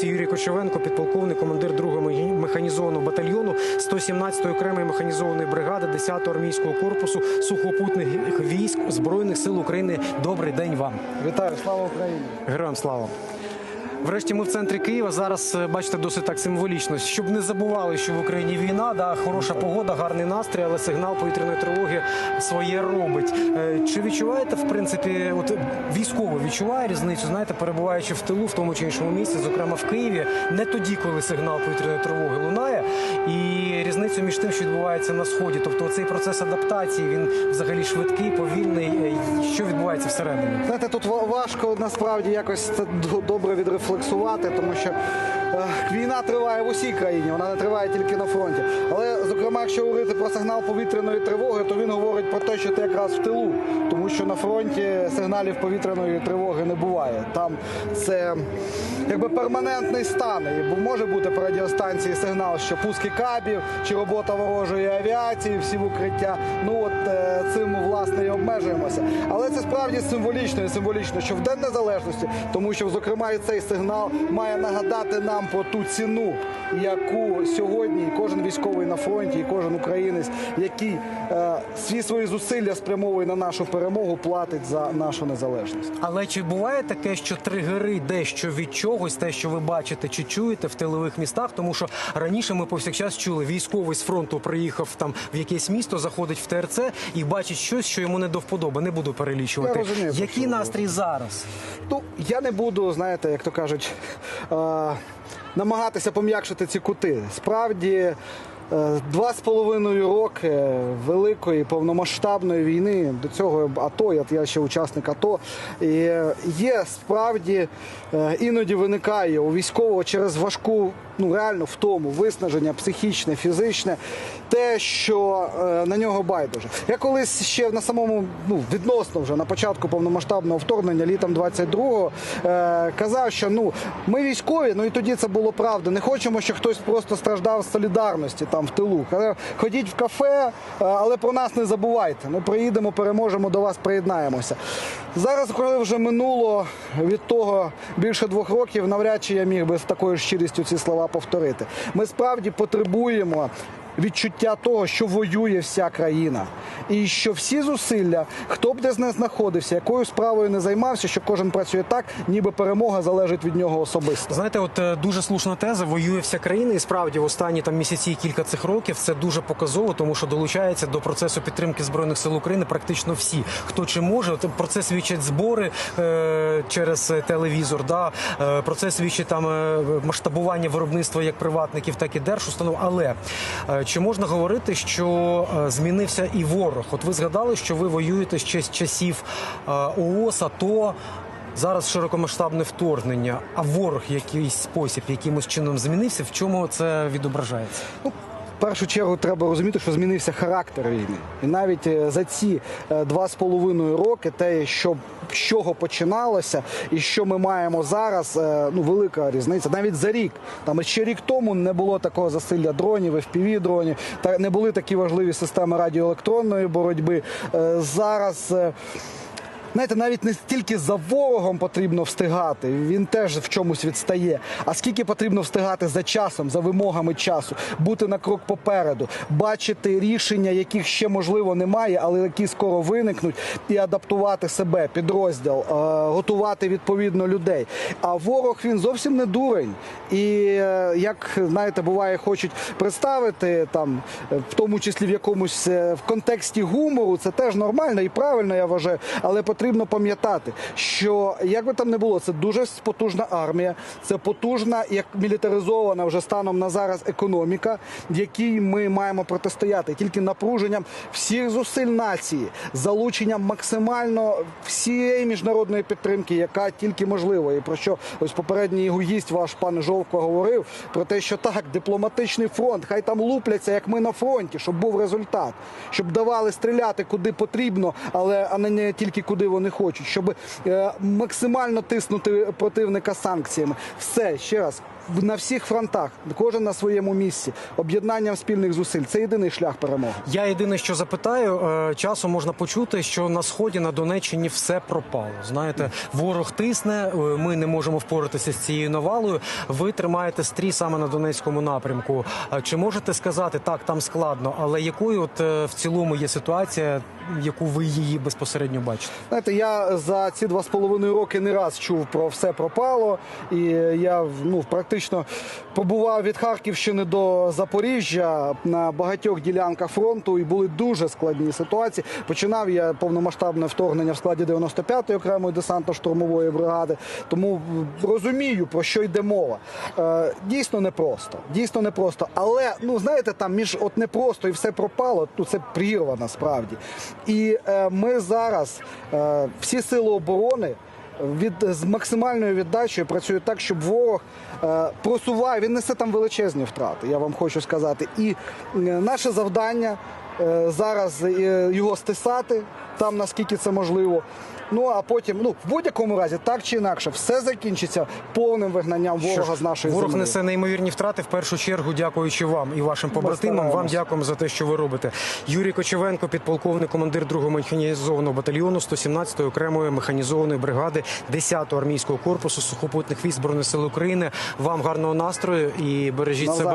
Це Юрій Кочевенко, підполковник, командир 2-го механізованого батальйону 117-ї окремої механізованої бригади 10-го армійського корпусу сухопутних військ Збройних сил України. Добрий день вам. Вітаю, слава Україні! Героям слава. Врешті ми в центрі Києва. Зараз е, бачите досить так символічно, щоб не забували, що в Україні війна, да, хороша погода, гарний настрій, але сигнал повітряної тривоги своє робить. Е, Чи відчуваєте, в принципі, от військово відчуває різницю, знаєте, перебуваючи в тилу в тому чи іншому місці, зокрема в Києві, не тоді, коли сигнал повітряної тривоги лунає, і різницю між тим, що відбувається на сході. Тобто цей процес адаптації він взагалі швидкий, повільний. Е, Що відбувається всередині? Знаєте, тут ва- важко насправді якось добре відрефлексувати, тому що війна триває в усій країні, вона не триває тільки на фронті. Але, зокрема, якщо говорити про сигнал повітряної тривоги, то він говорить про те, що ти якраз в тилу, тому що на фронті сигналів повітряної тривоги не буває. Там це якби перманентний стан. І може бути по радіостанції сигнал, що пуски кабів чи робота ворожої авіації, всі в укриття. Ну от е, цим власне і обмежуємося. Але це справді символічно і символічно, що в День Незалежності, тому що, зокрема, і цей сигнал має нагадати нам про ту ціну, яку сьогодні кожен військовий на фронті, і кожен українець, який е, всі свої зусилля спрямовує на нашу перемогу, платить за нашу незалежність. Але чи буває таке, що тригери дещо від чогось, те, що ви бачите чи чуєте в тилових містах? Тому що раніше ми повсякчас чули, військовий з фронту приїхав там в якесь місто, заходить в ТРЦ і бачить щось, що йому не до вподоби. Не буду перелічувати. Я розумію, Який настрій зараз? Ну, я не буду, знаєте, як то кажуть, е, намагатися пом'якшити ці кути. Справді, два з половиною роки великої повномасштабної війни до цього АТО, я, я ще учасник АТО. І є справді е, іноді виникає у військового через важку, ну реально втому, виснаження психічне, фізичне, те, що е, на нього байдуже. Я колись ще на самому ну відносно вже на початку повномасштабного вторгнення, літом 22-го, е, казав, що ну ми військові, ну і тоді це було правда. Не хочемо, щоб хтось просто страждав з солідарності там в тилу. Ходіть в кафе, е, але про нас не забувайте. Ми приїдемо, переможемо, до вас приєднаємося. Зараз, коли вже минуло від того більше двох років, навряд чи я міг би з такою щирістю ці слова повторити. Ми справді потребуємо відчуття того, що воює вся країна, і що всі зусилля, хто б де з не знаходився, якою справою не займався, що кожен працює так, ніби перемога залежить від нього особисто. Знаєте, от е, дуже слушна теза. Воює вся країна, і справді в останні там місяці кілька цих років це дуже показово, тому що долучається до процесу підтримки збройних сил України практично всі, хто чи може. Про це свідчать збори е, через е, телевізор. Да е, про це свідчить там е, масштабування виробництва як приватників, так і держустанов. Але е, чи можна говорити, що е, змінився і ворог? От ви згадали, що ви воюєте ще з часів ООС, ООС, АТО. Зараз широкомасштабне вторгнення, а ворог якийсь спосіб, якимось чином змінився. В чому це відображається? Першу чергу треба розуміти, що змінився характер війни. І навіть е, за ці е, два з половиною роки, те, що з чого починалося, і що ми маємо зараз, е, ну велика різниця. Навіть за рік. Там ще рік тому не було такого засилля дронів, fpv дронів, та не були такі важливі системи радіоелектронної боротьби. Зараз. Знаєте, навіть не стільки за ворогом потрібно встигати, він теж в чомусь відстає. А скільки потрібно встигати за часом, за вимогами часу, бути на крок попереду, бачити рішення, яких ще можливо немає, але які скоро виникнуть, і адаптувати себе, підрозділ, е, готувати відповідно людей. А ворог він зовсім не дурень. І е, як знаєте, буває, хочуть представити там, в тому числі в якомусь е, в контексті гумору, це теж нормально і правильно, я вважаю. Але потрібно пам'ятати, що як би там не було, це дуже потужна армія, це потужна, як мілітаризована вже станом на зараз економіка, якій ми маємо протистояти тільки напруженням всіх зусиль нації, залученням максимально всієї міжнародної підтримки, яка тільки можлива. І про що ось попередній його гість, ваш пан Жовко, говорив про те, що так, дипломатичний фронт, хай там лупляться, як ми на фронті, щоб був результат, щоб давали стріляти куди потрібно, але а не тільки куди вони хочуть, щоб е, максимально тиснути противника санкціями. Все ще раз. На всіх фронтах, кожен на своєму місці, об'єднанням спільних зусиль. Це єдиний шлях перемоги. Я єдине, що запитаю, е, часом можна почути, що на сході на Донеччині все пропало. Знаєте, ворог тисне, е, ми не можемо впоратися з цією навалою. Ви тримаєте стрій саме на Донецькому напрямку. Чи можете сказати так, там складно, але якою от е, в цілому є ситуація, яку ви її безпосередньо бачите? Знаєте, я за ці два з половиною роки не раз чув про все пропало, і я ну практично побував від Харківщини до Запоріжжя на багатьох ділянках фронту, і були дуже складні ситуації. Починав я повномасштабне вторгнення в складі 95-ї окремої десантно-штурмової бригади, тому розумію про що йде мова. Е, дійсно непросто, дійсно непросто. Але ну знаєте, там між от непросто і все пропало. Ну це прірва насправді. І е, ми зараз е, всі сили оборони. Від з максимальною віддачею працюють так, щоб ворог е, просуває. Він несе там величезні втрати. Я вам хочу сказати. І е, наше завдання зараз е, його стисати там, наскільки це можливо. Ну а потім, ну в будь-якому разі, так чи інакше, все закінчиться повним вигнанням ворога Що ж, з нашої ворог землі. несе неймовірні втрати. В першу чергу, дякуючи вам і вашим побратимам. Вам дякуємо за те, що ви робите. Юрій Кочевенко, підполковник, командир 2-го механізованого батальйону 117-ї окремої механізованої бригади 10-го армійського корпусу сухопутних військ збройних сил України. Вам гарного настрою і бережіть Навзаєм. себе.